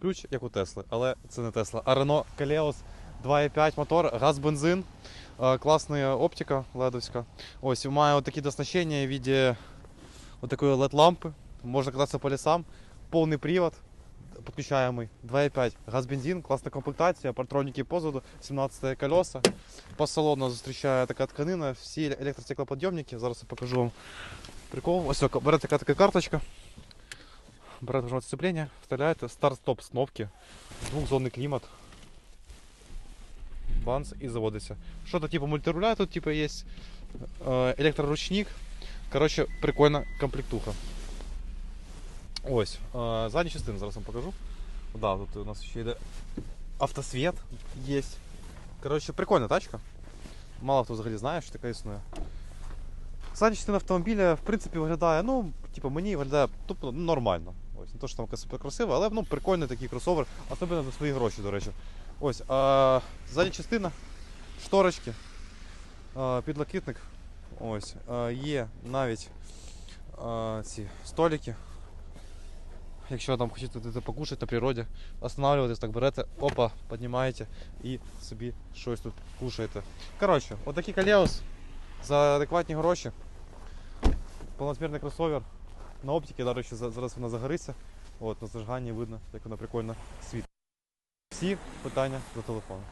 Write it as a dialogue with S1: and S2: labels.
S1: ключ, як у Тесли, але це не Тесла. А Renault Kaleos 2.5 мотор, газ, бензин, е, класна оптика ледовська. Ось має отакі доснащення в виді отакої LED лампи. Можна кататися по лісам. Повний привод, підключаємий 2.5 газ, бензин, класна комплектація, партроніки позаду, 17 колеса. По салону зустрічає така тканина, всі електростеклоподйомники. Зараз я покажу вам прикол. Ось о, берете така, така карточка. Берете нажимаєте сцеплення, вставляєте старт-стоп з кнопки, двохзонний клімат. Банс і заводиться. Що-то типу мультируля тут типу є. Е, електроручник. Коротше, прикольна комплектуха. Ось. Е, задня частина зараз вам покажу. Да, тут у нас ще йде автосвіт є. Коротше, прикольна тачка. Мало хто взагалі знає, що така існує. Задня частина автомобіля, в принципі, виглядає, ну, типу, мені виглядає тупо ну, нормально. Ось, не то, що там супер красиво, але ну, прикольний такий кросовер, особливо за свої гроші, до речі. Ось, а, задня частина, шторочки, а, підлокітник. Ось, а, є навіть а, ці столики. Якщо там хочете покушати на природі, останавливаєтесь, так берете, опа, піднімаєте і собі щось тут кушаєте. Коротше, отакий колеус за адекватні гроші. Повнозмірний кросовер. На оптиці, до речі, зараз вона загориться. От, на зажиганні видно, як вона прикольно світить. Всі питання за телефону.